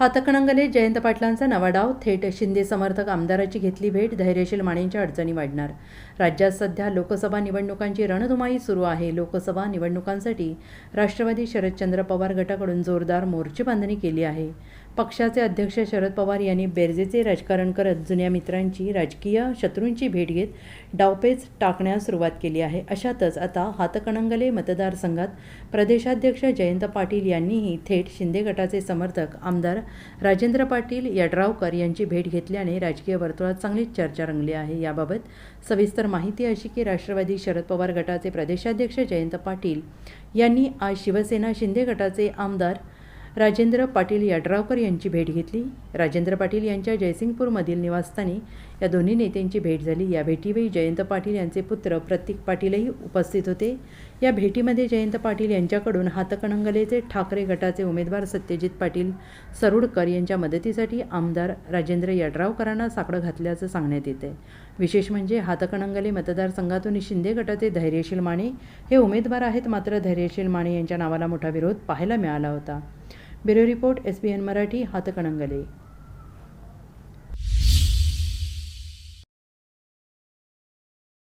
हातकणंगले जयंत पाटलांचा नवा डाव थेट शिंदे समर्थक आमदाराची घेतली भेट धैर्यशील मानेंच्या अडचणी वाढणार. राज्यात सध्या लोकसभा निवडणुकांची रणधुमाई सुरू आहे. लोकसभा निवडणुकांसाठी राष्ट्रवादी शरदचंद्र पवार गटाकडून जोरदार मोर्चे बांधणी केली आहे. पक्षाचे अध्यक्ष शरद पवार यांनी बेरजेचे राजकारण करत जुन्या मित्रांची राजकीय शत्रूंची भेट घेत डावपेच टाकण्यास सुरुवात केली आहे. अशातच आता हातकणंगले मतदारसंघात प्रदेशाध्यक्ष जयंत पाटील यांनीही थेट शिंदे गटाचे समर्थक आमदार राजेंद्र पाटील यड्रावकर यांची भेट घेतल्याने राजकीय वर्तुळात चांगलीच चर्चा रंगली आहे. याबाबत सविस्तर माहिती अशी की राष्ट्रवादी शरद पवार गटाचे प्रदेशाध्यक्ष जयंत पाटील यांनी आज शिवसेना शिंदे गटाचे आमदार राजेंद्र पाटील यड्रावकर यांची भेट घेतली. राजेंद्र पाटील यांच्या जयसिंगपूरमधील निवासस्थानी या दोन्ही नेत्यांची भेट झाली. या भेटीवेळी जयंत पाटील यांचे पुत्र प्रतीक पाटीलही उपस्थित होते. या भेटीमध्ये जयंत पाटील यांच्याकडून हातकणंगलेचे ठाकरे गटाचे उमेदवार सत्यजित पाटील सरुडकर यांच्या मदतीसाठी आमदार राजेंद्र यड्रावकरांना साकडं घातल्याचं सांगण्यात येते विशेष म्हणजे हातकणंगले मतदारसंघातून शिंदे गटाचे धैर्यशील माने हे उमेदवार आहेत मात्र धैर्यशील माने यांच्या नावाला मोठा विरोध पाहायला मिळाला होता. Bureau report S B N Marathi Hatkanangale.